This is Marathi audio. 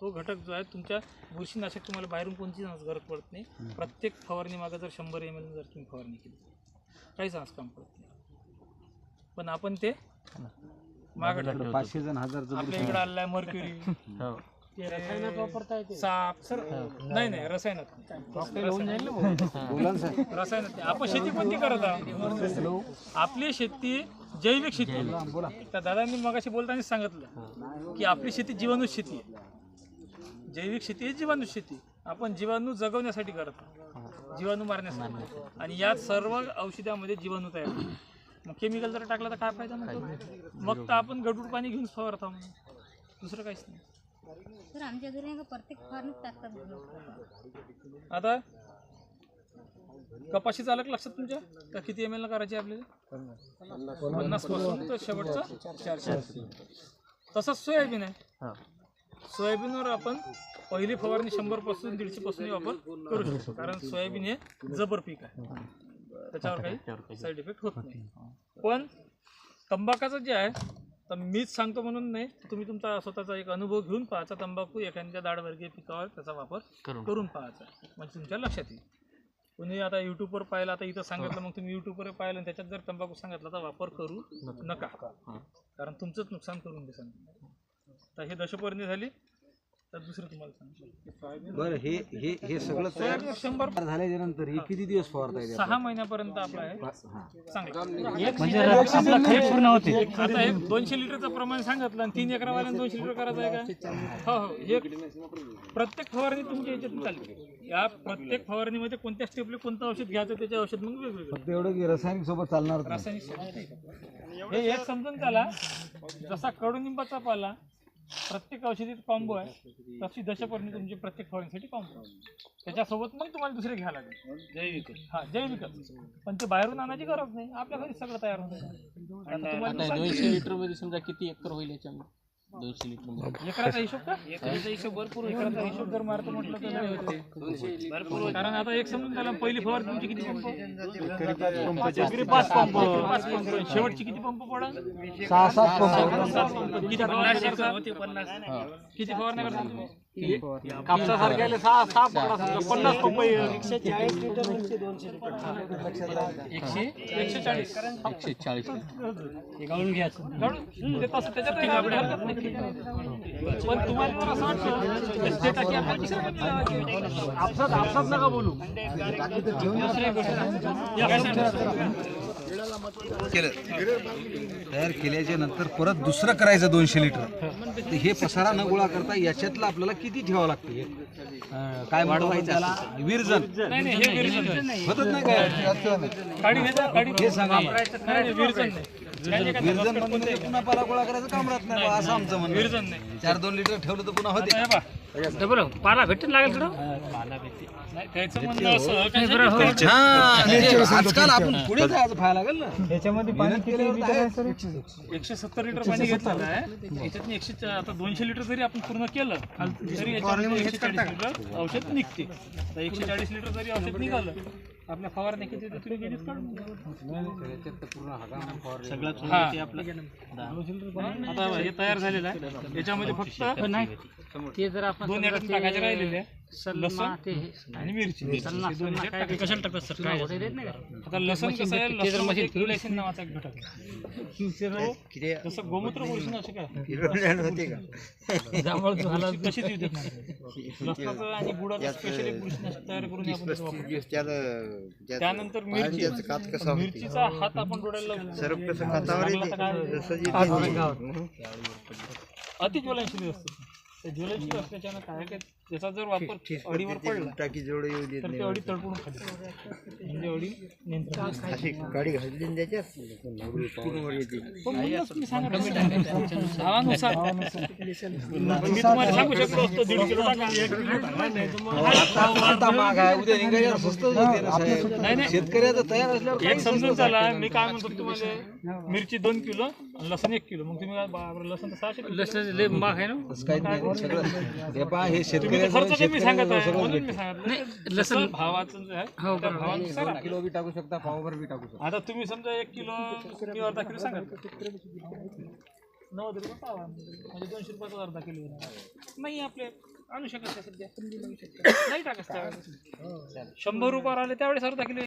तो घटक जो आहे तुमच्या बुरशीनाशक तुम्हाला बाहेरून कोणतीच गरज पडत नाही. प्रत्येक फवारणी मागं जर शंभर एम एल जर तुम्ही फवारणी केली काहीच आज काम पडत नाही. पण आपण ते मागं पाचशे जण हजार जण आपल्या इकडे आलेला आहे मर्क्युरी रसायनात वापरता येते साप सर नाही रसायनात रसायनात. आपण शेती कोणती करत आहोत? आपली शेती जैविक शेती. आहे. त्या दादांनी मगाशी बोलताना सांगितलं की आपली शेती जीवाणू शेती आहे. जैविक शेती आहे जीवाणू शेती. आपण जीवाणू जगवण्यासाठी करत. जीवाणू मारण्यासाठी. आणि यात सर्व औषधामध्ये जीवाणू तयार. मग केमिकल जर टाकलं तर काय फायदा मग मग तर आपण गडूळ पाणी घेऊन फवारत आहोत दुसरं काहीच नाही. तर आमच्या घरी नाही का प्रत्येक फवारणीत टाकतात म्हणून. आता कपाशीचं अलग लक्षात तुमच्या? का किती एम एल करायची आपल्याला? पन्नासपासून तर शेवटचं. चारशे. तसंच सोयाबीन आहे. सोयाबीनवर आपण पहिली फवारणी शंभरपासून दीडशे पासून वापर करू शकतो. कारण सोयाबीन हे जबर पीक आहे. त्याच्यावर काही साईड इफेक्ट होत नाही. पण तंबाखाचं जे आहे तर मीच सांगतो म्हणून नाही तुम्ही तुमचा स्वतःचा एक अनुभव घेऊन पाहायचा. तंबाखू एखाद्या दाडवर्गीय पिकावर त्याचा वापर करून पाहायचा. म्हणजे तुमच्या लक्षात येईल. कोणी आता युट्यूबवर पाहिलं आता इथं सांगितलं मग तुम्ही युट्यूबवर पाहिलं आणि त्याच्यात जर तंबाखू सांगितला तर वापर करू नका. कारण तुमचंच नुकसान करून देसान तर हे दशपर्णी झाली. तर दुसरं तुम्हाला सांगतो. बरं हे हे हे सगळं तयार शंभर झाल्याच्यानंतर हे किती दिवस फवारता येते सहा महिन्यापर्यंत आपलं आहे चांगलं. म्हणजे आता हे दोनशे लिटरचं प्रमाण सांगितलं आणि तीन एकरावाल्यानं दोनशे लिटर करायचं आहे का? हो हो. हे प्रत्येक फवारणी तुमच्या याच्यातून चालते. या प्रत्येक फवारणीमध्ये कोणत्या स्टेपले कोणतं औषध घ्यायचं त्याचे औषध मग वेगवेगळं. फक्त एवढं की रासायनिक सोबत चालणार नाही. रासायनिक. हे एक समजून त्याला जसा कडुनिंबाचा पाला प्रत्येक औषधीत कॉम्बो आहे. तशी दशपर्णी तुमची प्रत्येक फवारणीसाठी कॉम्बो त्याच्यासोबत मग तुम्हाला दुसरे घ्यायला लागेल. जैविक हा जैविकच पण ते बाहेरून आणायची गरज नाही. आपल्या घरी सगळं तयार होतं. आता तुम्हाला दोनशे लिटरमध्ये समजा किती एकर होईल याच्यामध्ये? दोनशे लिटरमध्ये एकराचा हिशोब का? एकराचा हिशोब भरपूर एकराचा हिशोब जर मारतो म्हटलं तर लय होते. भरपूर कारण आता एक समजून त्याला पहिली फवार तुमची किती पंप? एकरी पाच पंप पाच पंप. शेवटची किती पंप पडा? सहा सात पंप. सात पंप. किती फवारण्या करता किती फवारण्या करता तुम्ही? कापसासारख्या सहा सहा पकडा समजा, पन्नास एकशे एकशे चाळीस एकशे चाळीस गाळून घ्यायचं गाळून ते तसं त्याच्यात काही हरकत नाही. पण तुम्हाला असं वाटलं तर ते टाकी आपण दुसऱ्या बाजूला लावायची. आपसात आपसात नका बोलू दुसरी गोष्ट. केलं. तयार केल्याच्यानंतर परत दुसरं करायचं दोनशे लिटर. तर हे पसारा न गोळा करता याच्यातलं आपल्याला किती ठेवावं लागते काय वाढवायचं विरजन. हे होतच नाही काय? हे सांगा विरजन नाही. विरजन म्हणजे पुन्हा पाला गोळा करायचं काम राहत नाही असं आमचं म्हणणं विरजन नाही. चार दोन लिटर ठेवलं तर पुन्हा होते. हे. पाला भेटून लागेल तुला पाला भेटते. नाही हा, आजकाल आपण पुढे जायचं पाहायला लागेल ना. याच्यामध्ये आहे. एकशे सत्तर. लिटर पाणी घेतलेलं आहे. याच्यात एकशे आता दोनशे लिटर जरी आपण पूर्ण केलं तरी एकशे चाळीस लिटर औषध निघते. एकशे चाळीस लिटर जरी औषध निघालं आपल्या फवारण्या किती तर तुम्ही गेलीच काढून? हा. आता हे तयार झालेलं आहे. याच्यामध्ये फक्त ते जर आपण दोन टाकायचे राहिलेले. लसूण आणि मिरची. हे. कशाला टाकतात सर? काय आता लसण कसं आहे? लसणामध्ये एक ग्लिसिन नावाचा एक घटक आहे. तो जसं गोमूत्र बुरशीनाशक आहे जांभळ तशीच युद्ध लसणाचं आणि गुळाचं स्पेशल एक बुरशीनाशक तयार करून आपण त्याचा वापर करतो. त्यानंतर मिरची. मिरचीचा हात आपण डोळ्याला. लागला तर काय? अति ज्वलनशील असते ते ज्वलनशील असल्याच्यानं काय काय त्याचा जर वापर अडीवर पडला तर ते अडी तडपून खाली म्हणजे अडी नियंत्रण गाडी मी तुम्हाला सांगू शकलो असतो दीड किलो टाका. टाका. शेतकऱ्याचं तयार असल्यावर एक समजून चला मी काय म्हणतो तुम्हाला मिरची दोन किलो आणि लसण एक किलो. मग तुम्ही काय लसण तर सहाशे लसण लय महाग आहे ना? सगळं हे पहा हे खर्च कमी सांगत आहे. शेतकऱ्याचं म्हणून मी सांगितलं लसण भावाचं जे आहे त्या भावानुसार आहे. किलो बी टाकू शकता पावभर बी टाकू शकता. आता तुम्ही समजा एक किलो किंवा अर्धा किलो सांगा. नव्वद रुपये पावा. म्हणजे दोनशे रुपयाचा अर्धा किलो येणार नाही आपले आणू शकत नाही सध्या. नाही टाकत त्यावेळेस. शंभर रुपयावर आले त्यावेळेस अर्धा किलो